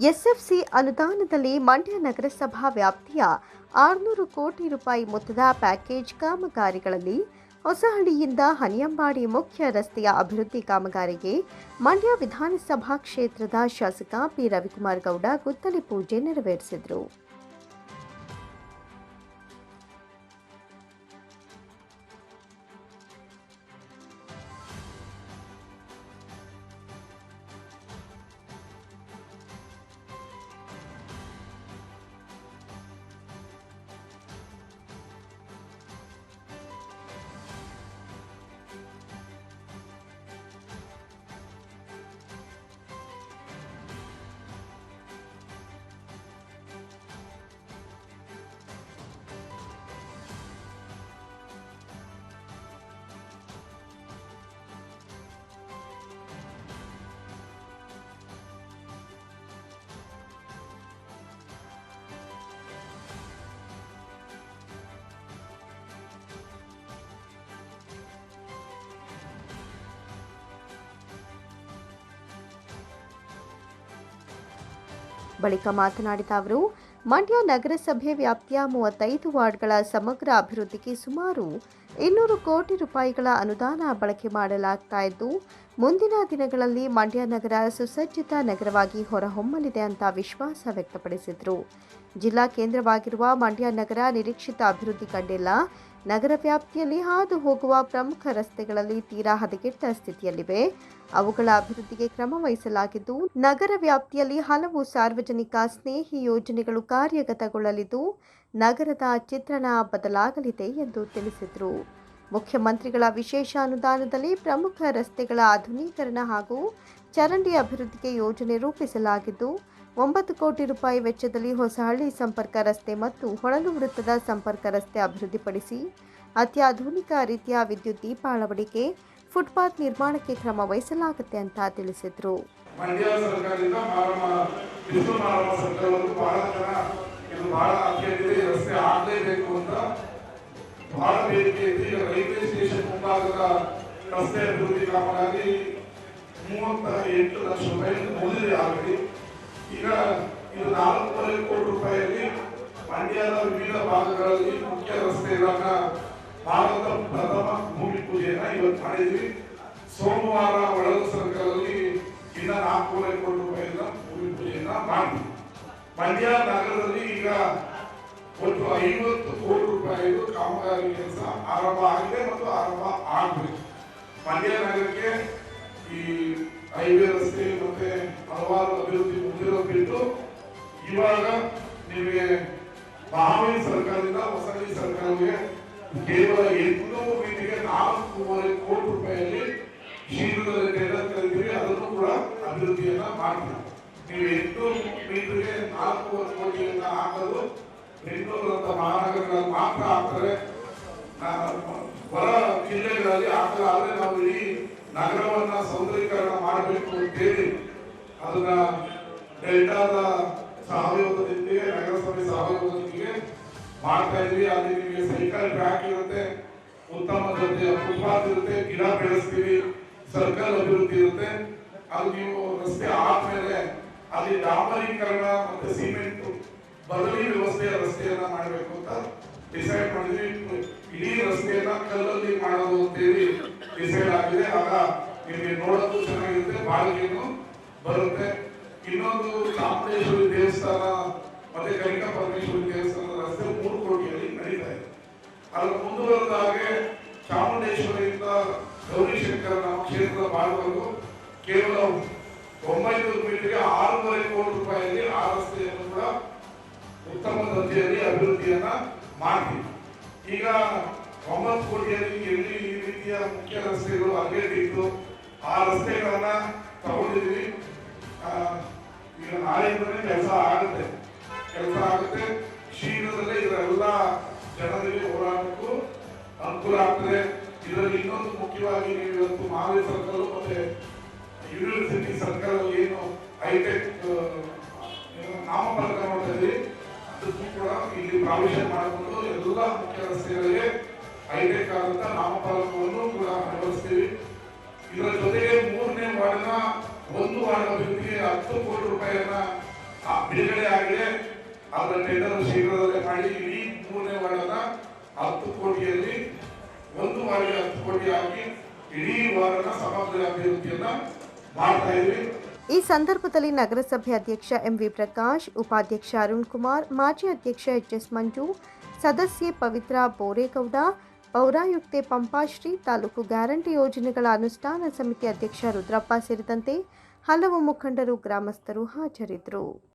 SFC ಅನುದಾನದಲ್ಲಿ ಮಂಡ್ಯ ನಗರಸಭಾ ವ್ಯಾಪ್ತಿಯ ಆರುನೂರು ಕೋಟಿ ರೂಪಾಯಿ ಮೊತ್ತದ ಪ್ಯಾಕೇಜ್ ಕಾಮಗಾರಿಗಳಲ್ಲಿ ಹೊಸಹಳ್ಳಿಯಿಂದ ಹನಿಯಂಬಾಡಿ ಮುಖ್ಯ ರಸ್ತೆಯ ಅಭಿವೃದ್ಧಿ ಕಾಮಗಾರಿಗೆ ಮಂಡ್ಯ ವಿಧಾನಸಭಾ ಕ್ಷೇತ್ರದ ಶಾಸಕ ಪಿ ರವಿಕುಮಾರ್ ಗೌಡ ಗುದ್ದಲಿ ಪೂಜೆ ನೆರವೇರಿಸಿದರು. ಬಳಿಕ ಮಾತನಾಡಿದ ಅವರು, ಮಂಡ್ಯ ನಗರಸಭೆ ವ್ಯಾಪ್ತಿಯ ಮೂವತ್ತೈದು ವಾರ್ಡ್ಗಳ ಸಮಗ್ರ ಅಭಿವೃದ್ಧಿಗೆ ಸುಮಾರು ಇನ್ನೂರು ಕೋಟಿ ರೂಪಾಯಿಗಳ ಅನುದಾನ ಬಳಕೆ ಮಾಡಲಾಗ್ತಾ ಇದ್ದು, ಮುಂದಿನ ದಿನಗಳಲ್ಲಿ ಮಂಡ್ಯ ನಗರ ಸುಸಜ್ಜಿತ ನಗರವಾಗಿ ಹೊರಹೊಮ್ಮಲಿದೆ ಅಂತ ವಿಶ್ವಾಸ ವ್ಯಕ್ತಪಡಿಸಿದರು. ಜಿಲ್ಲಾ ಕೇಂದ್ರವಾಗಿರುವ ಮಂಡ್ಯ ನಗರ ನಿರೀಕ್ಷಿತ ಅಭಿವೃದ್ಧಿ ಕಂಡಿಲ್ಲ. ನಗರ ವ್ಯಾಪ್ತಿಯಲ್ಲಿ ಹಾದು ಹೋಗುವ ಪ್ರಮುಖ ರಸ್ತೆಗಳಲ್ಲಿ ತೀರಾ ಹದಗೆಟ್ಟ ಸ್ಥಿತಿಯಲ್ಲಿವೆ. ಅವುಗಳ ಅಭಿವೃದ್ಧಿಗೆ ಕ್ರಮ ವಹಿಸಲಾಗಿದ್ದು, ನಗರ ವ್ಯಾಪ್ತಿಯಲ್ಲಿ ಹಲವು ಸಾರ್ವಜನಿಕ ಸ್ನೇಹಿ ಯೋಜನೆಗಳು ಕಾರ್ಯಗತಗೊಳ್ಳಲಿದ್ದು, ನಗರದ ಚಿತ್ರಣ ಬದಲಾಗಲಿದೆ ಎಂದು ತಿಳಿಸಿದರು. ಮುಖ್ಯಮಂತ್ರಿಗಳ ವಿಶೇಷ ಅನುದಾನದಲ್ಲಿ ಪ್ರಮುಖ ರಸ್ತೆಗಳ ಆಧುನೀಕರಣ ಹಾಗೂ ಚರಂಡಿ ಅಭಿವೃದ್ಧಿಗೆ ಯೋಜನೆ ರೂಪಿಸಲಾಗಿದ್ದು, ಒಂಬತ್ತು ಕೋಟಿ ರೂಪಾಯಿ ವೆಚ್ಚದಲ್ಲಿ ಹೊಸಹಳ್ಳಿ ಸಂಪರ್ಕ ರಸ್ತೆ ಮತ್ತು ಹೊಳಲು ವೃತ್ತದ ಸಂಪರ್ಕ ರಸ್ತೆ ಅಭಿವೃದ್ಧಿಪಡಿಸಿ, ಅತ್ಯಾಧುನಿಕ ರೀತಿಯ ವಿದ್ಯುತ್ ದೀಪ ಅಳವಡಿಕೆ ಫುಟ್ಪಾತ್ ನಿರ್ಮಾಣಕ್ಕೆ ಕ್ರಮ ವಹಿಸಲಾಗುತ್ತೆ ಅಂತ ತಿಳಿಸಿದರು. ಬಹಳ ರಸ್ತೆ ರಸ್ತೆ ಅಭಿವೃದ್ಧಿ ಕಾಮಗಾರಿ ಮೂವತ್ತ ಎಂಟು ಲಕ್ಷ ರೂಪಾಯಿ ಮುಗಿದಿದೆ ಈಗ ಇದು ನಾಲ್ಕೂವರೆ ಕೋಟಿ ರೂಪಾಯಿಯಲ್ಲಿ ಮಂಡ್ಯದ ವಿವಿಧ ಭಾಗಗಳಲ್ಲಿ ಮುಖ್ಯ ರಸ್ತೆಗಳನ್ನ ಭಾರತ ಪ್ರಥಮ ಭೂಮಿ ಪೂಜೆಯನ್ನ ಇವತ್ತು ಮಾಡಿದ್ವಿ ಸೋಮವಾರ ಒಳಗ ಸರ್ಕಾರದಲ್ಲಿ ಇನ್ನ ನಾಲ್ಕೂವರೆ ಕೋಟಿ ರೂಪಾಯಿನ ಭೂಮಿ ಪೂಜೆಯನ್ನ ಮಾಡಿದ್ವಿ ಮಂಡ್ಯ ನಗರದಲ್ಲಿ ಈಗ ಒಟ್ಟು ಐವತ್ತು ಕೋಟಿ ರೂಪಾಯಿ ಕಾಮಗಾರಿ ಕೆಲಸ ಆರಂಭ ಆಗಿದೆ ಮತ್ತು ಆರಂಭ ಆಗಬೇಕು. ಮಂಡ್ಯ ನಗರಕ್ಕೆ ಈ ಹೈವೇ ರಸ್ತೆ ಮತ್ತೆ ಹಲವಾರು ಅಭಿವೃದ್ಧಿ ಮುಂದಿರಬೇಕು ಬಿಟ್ಟು ಇವಾಗ ನಿಮಗೆ ಮಹಾವೀರ್ ಸರ್ಕಾರದಿಂದ ಹೊಸಗಿ ಸರ್ಕಾರಕ್ಕೆ ಕೇವಲ ಎಂಟುನೂರು ಮೀಟಿಗೆ ನಾಲ್ಕೂವರೆ ಕೋಟಿ ರೂಪಾಯಿಯಲ್ಲಿ ಶೀಘ್ರದಲ್ಲಿ ಟೆಂಡರ್ ಕರೀತೀವಿ, ಅದನ್ನು ಕೂಡ ಅಭಿವೃದ್ಧಿಯನ್ನ ಮಾಡ್ತೀವಿ. ನೀವು ಎಂಟು ಮೀಟರ್ಗೆ ನಾಲ್ಕೂವರೆ ಕೋಟಿಯನ್ನ ಹಾಕಲು ಬೆಂಗಳೂರು ಅಂತ ಮಹಾನಗರಗಳಲ್ಲಿ ಮಾತ್ರ ಹಾಕ್ತಾರೆ ಹೊರ ಜಿಲ್ಲೆಗಳಲ್ಲಿ ಹಾಕಲ್ಲ ಆದರೆ ನಾವು ಇಡೀ ನಗರವನ್ನ ಸೌಂದರೀಕರಣ ಮಾಡಬೇಕು ಅಂತೇಳಿ ಅದನ್ನ ಡೆಲ್ಟಾದ ಸಹಯೋಗದೊಂದಿಗೆ, ನಗರಸಭೆ ಸಹಯೋಗದೊಂದಿಗೆ ಮಾಡ್ತಾ ಇದ್ವಿ ಅಲ್ಲಿ ನಿಮಗೆ ಸೈಕಲ್ ಟ್ರ್ಯಾಕ್ ಇರುತ್ತೆ, ಉತ್ತಮ ದರ್ಜೆಯ ಫುಟ್ಪಾತ್ ಇರುತ್ತೆ, ಗಿಡ ಬೆಳೆಸ್ತೀವಿ ಸರ್ಕಲ್ ಅಭಿವೃದ್ಧಿ ಇರುತ್ತೆ. ಅದು ನೀವು ರಸ್ತೆ ಆದ್ಮೇಲೆ ಅಲ್ಲಿ ಡಾಮರೀಕರಣ ಮತ್ತೆ ಸಿಮೆಂಟ್ ಬದಲಿ ವ್ಯವಸ್ಥೆಯ ರಸ್ತೆಯನ್ನ ಮಾಡಬೇಕು ಅಂತ ಡಿಸೈಡ್ ಮಾಡಿದ್ವಿ. ಇಡೀ ರಸ್ತೆಯನ್ನ ಕಲ್ಲಲ್ಲಿ ಮಾಡೋದು ಅಂತೇಳಿ ಡಿಸೈಡ್ ಆಗಿದೆ. ಆಗ ನಿಮಗೆ ನೋಡೋದು ಚೆನ್ನಾಗಿರುತ್ತೆ ಬಾಳಿಗೆನು ಬರುತ್ತೆ. ಇನ್ನೊಂದು ಚಾಮುಂಡೇಶ್ವರಿ ದೇವಸ್ಥಾನ, ಮತ್ತೆ ಕನಿಕಾ ಪರಮೇಶ್ವರಿ ದೇವಸ್ಥಾನದ ರಸ್ತೆ ಮೂರು ಕೋಟಿಯಲ್ಲಿ ನಡೀತಾ ಇದೆ ಅದರ ಮುಂದುವರೆದ ಹಾಗೆ ಚಾಮುಂಡೇಶ್ವರಿಯಿಂದ ಗೌರಿಶಂಕರ ನಮ್ಮ ಕ್ಷೇತ್ರದ ಭಾಗವನ್ನು ಕೇವಲ ಒಂಬೈನೂರು ಮೀಟರ್ಗೆ ಆರೂವರೆ ಕೋಟಿ ರೂಪಾಯಿಯಲ್ಲಿ ಆ ರಸ್ತೆಯನ್ನು ಕೂಡ ಉತ್ತಮ ದರ್ಜೆಯಲ್ಲಿ ಅಭಿವೃದ್ಧಿಯನ್ನ ಮಾಡ್ತೀವಿ. ಈಗ ಒಂಬತ್ತು ಕೋಟಿಯಲ್ಲಿ ಎಲ್ಲಿ ಈ ರೀತಿಯ ಮುಖ್ಯ ರಸ್ತೆಗಳು ಅಗೇಟಿದ್ದು ಆ ರಸ್ತೆಗಳನ್ನು ತಗೊಂಡಿದ್ವಿ ಈಗ ನಾಳೆಯಿಂದಲೇ ಕೆಲಸ ಆಗುತ್ತೆ. ಕೆಲಸ ಆಗುತ್ತೆ. ಶೀಘ್ರದಲ್ಲೇ ಇದರೆಲ್ಲ ಅನುಕೂಲ ಆಗ್ತದೆ ಇದರಲ್ಲಿ ಇನ್ನೊಂದು ಮುಖ್ಯವಾಗಿ ನೀವು ಇವತ್ತು ಮಹಾವೀರ್ ಸರ್ಕಾರ ಮತ್ತೆ ಯೂನಿವರ್ಸಿಟಿ ಸರ್ಕಾರ ಏನು ಹೈಟೆಕ್ ನಾಮಫಲಕ ಮಾಡ್ತಾ ಇದ್ದೀವಿ ಅದಕ್ಕೂ ಕೂಡ ಇಲ್ಲಿ ಪ್ರಾವಿಷನ್ ಮಾಡಿಕೊಂಡು ಎಲ್ಲ ಮುಖ್ಯ ರಸ್ತೆಗಳಿಗೆ ಹೈಟೆಕ್ ಆದಂತ ನಾಮಫಲಕವನ್ನು ಕೂಡ ಅಳವಡಿಸ್ತೀವಿ. ಇದರ ಜೊತೆಗೆ ಮೂರನೇ ವಾರ್ಡ್ನ ಒಂದು ವಾರ್ಡ್ ಅಭಿವೃದ್ಧಿಗೆ ಹತ್ತು ಕೋಟಿ ರೂಪಾಯಿಯನ್ನ ಬಿಡುಗಡೆ ಆಗಿದೆ. ಅದರ ಟೆಂಡರ್ ಶೀಘ್ರದಲ್ಲೇ ಮಾಡಿ ಇಡೀ ಮೂರನೇ ವಾರ್ಡನ್ನ ಹತ್ತು ಕೋಟಿಯಲ್ಲಿ ಒಂದು ವಾರಿಗೆ ಹತ್ತು ಕೋಟಿ ಆಗಿ ಇಡೀ ವಾರದ ಸಮಗ್ರ ಅಭಿವೃದ್ಧಿಯನ್ನ ಮಾಡ್ತಾ ಇದ್ವಿ. ಈ ಸಂದರ್ಭದಲ್ಲಿ ನಗರಸಭೆ ಅಧ್ಯಕ್ಷ ಎಂವಿ ಪ್ರಕಾಶ್, ಉಪಾಧ್ಯಕ್ಷ ಅರುಣ್ ಕುಮಾರ್, ಮಾಜಿ ಅಧ್ಯಕ್ಷ ಎಚ್ ಎಸ್ ಮಂಜು, ಸದಸ್ಯೆ ಪವಿತ್ರ ಬೋರೇಗೌಡ, ಪೌರಾಯುಕ್ತೆ ಪಂಪಾಶ್ರೀ ತಾಲೂಕು ಗ್ಯಾರಂಟಿ ಯೋಜನೆಗಳ ಅನುಷ್ಠಾನ ಸಮಿತಿ ಅಧ್ಯಕ್ಷ ರುದ್ರಪ್ಪ ಸೇರಿದಂತೆ ಹಲವು ಮುಖಂಡರು, ಗ್ರಾಮಸ್ಥರು ಹಾಜರಿದ್ದರು.